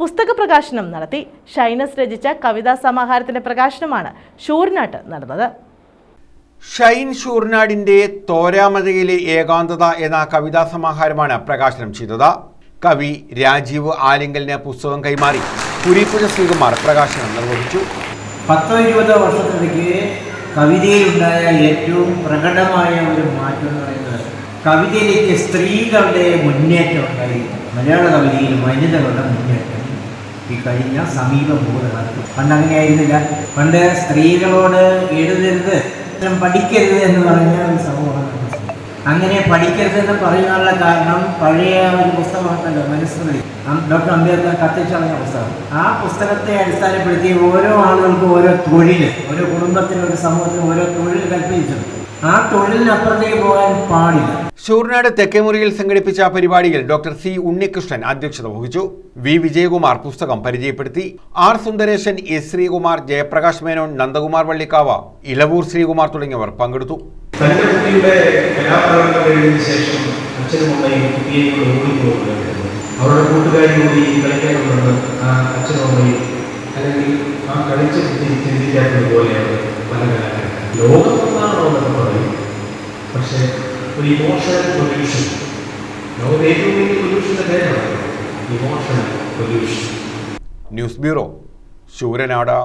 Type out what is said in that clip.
പുസ്തക പ്രകാശനം നടത്തി. ഷൈനസ് രചിച്ച കവിതാ സമാഹാരത്തിന്റെ പ്രകാശനമാണ് ഷൂർനാട്ട് നടന്നത്. ഷൈൻ ഷൂർനാടിന്റെ തോരാമതയിലെ ഏകാന്തത എന്ന കവിതാ സമാഹാരമാണ് പ്രകാശനം ചെയ്തത്. കവി രാജീവ് ആലിങ്കലിന് പുസ്തകം കൈമാറി. പുരിപ്പുഴ ശ്രീകുമാർ പ്രകാശനം നിർവഹിച്ചു. പത്തോ ഇരുപതോ വർഷത്തിലേക്ക് കവിതയിലുണ്ടായ ഏറ്റവും പ്രകടമായ ഒരു മാറ്റം എന്ന് പറയുന്നത് കവിതയിലേക്ക് സ്ത്രീകളുടെ മുന്നേറ്റം ഉണ്ടായി. മലയാള കവിതയിൽ വനിതകളുടെ മുന്നേറ്റം. ഈ കഴിഞ്ഞ സമീപ ഭൂതകാലത്ത് പണ്ട് അങ്ങനെയായിരുന്നില്ല. പണ്ട് സ്ത്രീകളോട് എഴുതരുത് പഠിക്കരുത് എന്ന് പറഞ്ഞ ഒരു സമൂഹമാണ് അങ്ങനെ പഠിക്കരുതെന്ന് പറയാനുള്ള കാരണം പഴയ ഒരു പുസ്തകമാണല്ലോ മനുസ്മൃതി ഡോക്ടർ അംബേദ്കർ കത്തിച്ചളഞ്ഞ പുസ്തകം. ആ പുസ്തകത്തെ അടിസ്ഥാനപ്പെടുത്തി ഓരോ ആളുകൾക്കും ഓരോ തൊഴിൽ ഓരോ കുടുംബത്തിനും ഒരു സമൂഹത്തിനും ഓരോ തൊഴിൽ കൽപ്പിച്ചു ആ തൊഴിലിനപ്പുറത്തേക്ക് പോകാൻ പാടില്ല. ഷൂർനാട് തെക്കേമുറിയിൽ സംഘടിപ്പിച്ച പരിപാടിയിൽ ഡോക്ടർ സി ഉണ്ണികൃഷ്ണൻ അധ്യക്ഷത വഹിച്ചു. വി വിജയകുമാർ പുസ്തകം പരിചയപ്പെടുത്തി. ആർ സുന്ദരേശൻ എസ് ശ്രീകുമാർ ജയപ്രകാശ് മേനോൻ നന്ദകുമാർ വള്ളിക്കാവ ഇലവൂർ ശ്രീകുമാർ തുടങ്ങിയവർ പങ്കെടുത്തു. തന്റെ കുട്ടിയുടെ കലാപ്രകടനം കഴിഞ്ഞതിന് ശേഷം അച്ഛനും അമ്മയും കുട്ടിയെ ഓടിപ്പോകുകയായിരുന്നു അവരുടെ കൂട്ടുകാരി കൂടി ആ അച്ഛനും അമ്മയും അല്ലെങ്കിൽ ആ കളിച്ച കുട്ടി ചിന്തിക്കാത്തത് പോലെയാണ് പല കലാകാരൻ ലോകമെന്നാണോ ഇമോഷണൽ പൊല്യൂഷൻ ലോകത്തെ ഏറ്റവും വലിയ പൊല്യൂഷന്റെ പേരാണ് emotional pollution news bureau Sooranad.